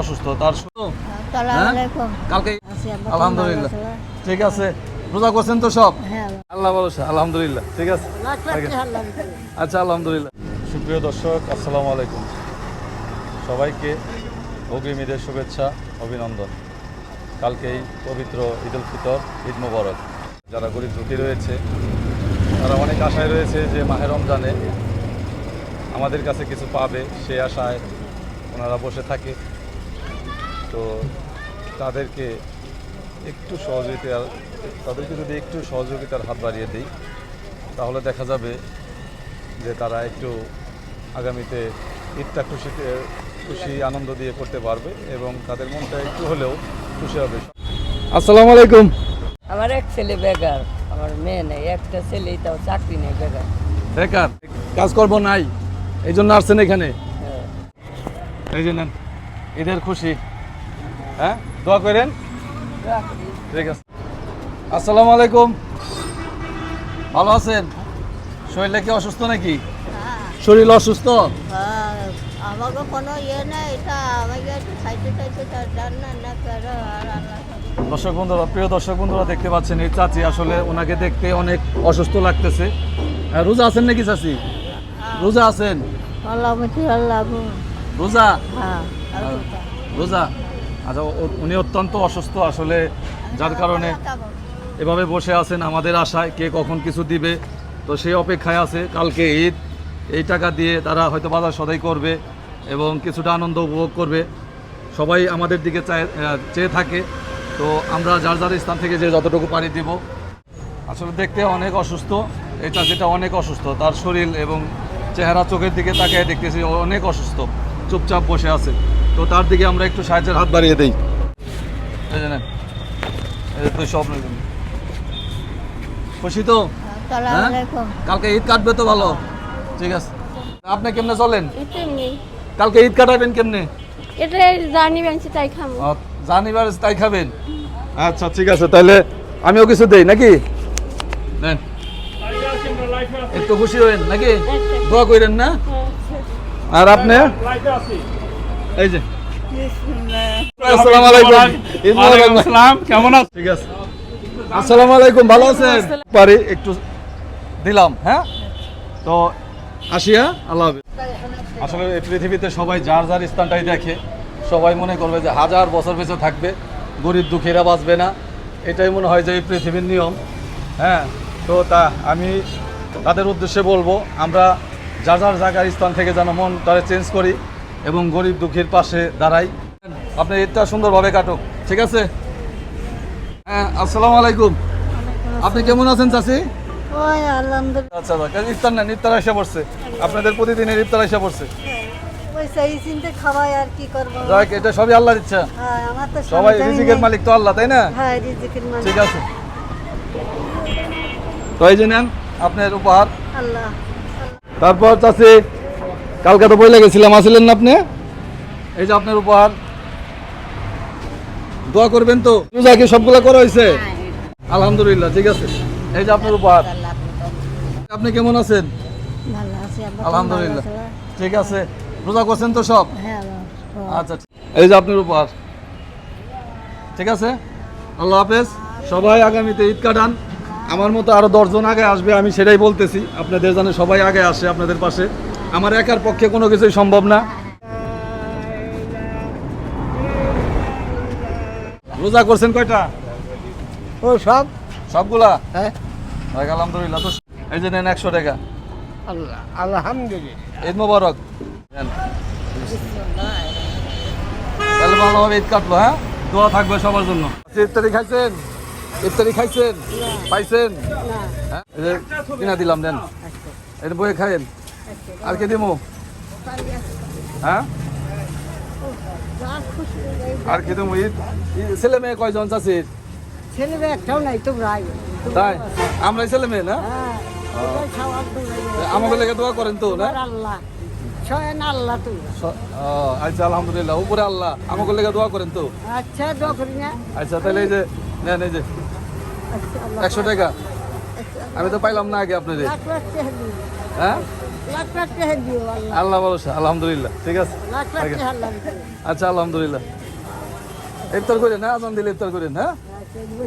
অসুস্থ তার শুধু কালকে আছি আলহামদুলিল্লাহ? ঠিক আছে। রোজা করছেন তো সব? হ্যাঁ আল্লাহ। ভরসা আলহামদুলিল্লাহ। ঠিক আছে। আচ্ছা আলহামদুলিল্লাহ। সুপ্রিয় দর্শক আসসালামু আলাইকুম। সবাইকে অগ্রিম ঈদের শুভেচ্ছা অভিনন্দন। কালকেই পবিত্র ঈদ উল ফিতর ঈদ মোবারক। যারা গরিব দুঃখী রয়েছে তারা অনেক আশায় রয়েছে যে মাহের রমজানে আমাদের কাছে কিছু পাবে সে আশায় ওনারা বসে থাকে। তো তাদেরকে একটু সহযোগিতার তাদেরকে যদি একটু সহযোগিতার হাত বাড়িয়ে দিই তাহলে দেখা যাবে যে তারা একটু আগামীতে ঈদটা খুশিতে খুশি আনন্দ দিয়ে করতে পারবে এবং তাদের মনটা একটু হলেও খুশি হবে। আসসালামু আলাইকুম। আমার এক ছেলে বেকার আমার মেয়ে নেই একটা ছেলেই তাও চাকরি নেই বেকার। বেকার? কাজকর্ম নাই এই জন্য আসছেন এখানে। হ্যাঁ। এই যে নেন ঈদের খুশি। হ্যাঁ? দোয়া করেন। ঠিক আছে। আসসালামু আলাইকুম। ভালো আছেন? শরীরটা কি অসুস্থ নাকি? শরীর অসুস্থ? হ্যাঁ, আমাকে কোনো ইয়ে নেই এটা আমাকে একটু খাইতে খাইতে রান্না না করো আর দর্শক বন্ধুরা প্রিয় দর্শক বন্ধুরা দেখতে পাচ্ছেন এই চাচি আসলে ওনাকে দেখতে অনেক অসুস্থ লাগতেছে। আহ, রোজা আছেন নাকি চাচি? রোজা আছেন? রোজা? হ্যাঁ রোজা? আচ্ছা উনি অত্যন্ত অসুস্থ আসলে, যার কারণে এভাবে বসে আছেন আমাদের আশায়, কে কখন কিছু দিবে। তো সেই অপেক্ষায় আছে, কালকে ঈদ, এই টাকা দিয়ে তারা হয়তো বাজার সদাই করবে এবং কিছুটা আনন্দ উপভোগ করবে। সবাই আমাদের দিকে চায় চেয়ে থাকে। তো আমরা যার যার স্থান থেকে যে যতটুকু পারি দিব। আসলে দেখতে অনেক অসুস্থ, এটা যেটা অনেক অসুস্থ, তার শরীর এবং চেহারা চোখের দিকে তাকিয়ে দেখতেছি, অনেক অসুস্থ, চুপচাপ বসে আছে। তো তার দিকে আমরা একটু সাহায্যের হাত বাড়িয়ে দিই। খুশি তো হ্যাঁ? কালকে ঈদ কাটবে তো ভালো। ঠিক আছে। আপনি কেমনে চলেন? কালকে ঈদ কাটাবেন কেমনে? এটা জানি বাংছি তাই খাব। জানিবার তাই খাবেন? আচ্ছা ঠিক আছে তাহলে আমিও কিছু দেই নাকি? নেন। একটু খুশি হবেন নাকি? দোয়া করেন না? আর আপনি? এই যে। আসসালামু আলাইকুম। আসসালাম কেমন আছেন ঠিক আছে। আসসালামু আলাইকুম ভালো আছেন? পারি একটু দিলাম হ্যাঁ? তো আসিয়া আল্লাহ আসলে এই পৃথিবীতে সবাই যার যার স্থানটাই দেখে সবাই মনে করবে যে হাজার বছর বেঁচে থাকবে গরিব দুঃখীরা বাঁচবে না। এটাই মনে হয় যে এই পৃথিবীর নিয়ম হ্যাঁ? তো তা আমি তাদের উদ্দেশ্যে বলব আমরা যার যার জায়গার স্থান থেকে যেন মন তারা চেঞ্জ করি এবং গরিব দুঃখীর পাশে দাঁড়াই। আপনি ঈদটা সুন্দরভাবে কাটুক ঠিক আছে? হ্যাঁ আসসালামু আলাইকুম। আপনি কেমন আছেন আলহামদুলিল্লাহ। আচ্ছা আচ্ছা ইফতার নেন ইফতার পড়ছে। আপনাদের প্রতিদিনের ইফতার এসে পড়ছে। যাক এটা সবই আল্লাহর ইচ্ছা। হ্যাঁ সবাই রিজিকের মালিক তো আল্লাহ তাই না? হ্যাঁ রিজিকের মালিক। ঠিক আছে। তো এই যে নেন আপনার উপহার। তারপর চাচি কালকে তো বইলে গেছিলাম আসলেন না আপনি? এই যে আপনার উপহার। দোয়া করবেন তো। রোজা কি সবগুলো করা হয়েছে আলহামদুলিল্লাহ ঠিক আছে। এই যে আপনার উপহার। আপনি কেমন আছেন? ভালো আছি আলহামদুলিল্লাহ। ঠিক আছে। রোজা করছেন তো সব? হ্যাঁ আচ্ছা এই যে আপনার উপহার। ঠিক আছে? আল্লাহ হাফেজ। সবাই আগামীতে ঈদ কাটান। আমার মতো আরও দশজন আগে আসবে আমি সেটাই বলতেছি। আপনাদের জানে সবাই আগে আসে আপনাদের পাশে। আমার একার পক্ষে কোনো কিছুই সম্ভব না। রোজা করছেন কয়টা? ও সব? সবগুলা? হ্যাঁ। আলহামদুলিল্লাহ তো এই যে নেন একশো টাকা। আল্লাহ আলহামদুলিল্লাহ। ঈদ মোবারক। তাহলে ভালোভাবে ঈদ কাটলো হ্যাঁ? দোয়া থাকবে সবার জন্য। ইফতারি খাইছেন? ইফতারি খাইছেন? পাইছেন? হ্যাঁ? কিনা দিলাম দেন এটা বয়ে খাইন আর কে দিমু? হ্যাঁ? আর কে ঈদ- ছেলে মেয়ে কয়জন চাষির ছেলে মেয়ে একটাও নাই তোমরা আইও। তাই? আমরাই ছেলে মেয়ে না? লেগে দোয়া করেন তো না? আল্লাহ। আল্লাহ আচ্ছা আলহামদুলিল্লাহ উপরে আমাকে লেগে দোয়া করেন তো। আচ্ছা দোয়া করি না। আচ্ছা তাহলে এই যে নেন এই যে। আচ্ছা একশো টাকা। আমি তো পাইলাম না আগে আপনাদের হ্যাঁ? আল্লাহ। ভরসা আলহামদুলিল্লাহ ঠিক আছে? আচ্ছা আলহামদুলিল্লাহ। ইফতার করেন হ্যাঁ? আজান দিলে ইফতার করেন হ্যাঁ? দিবে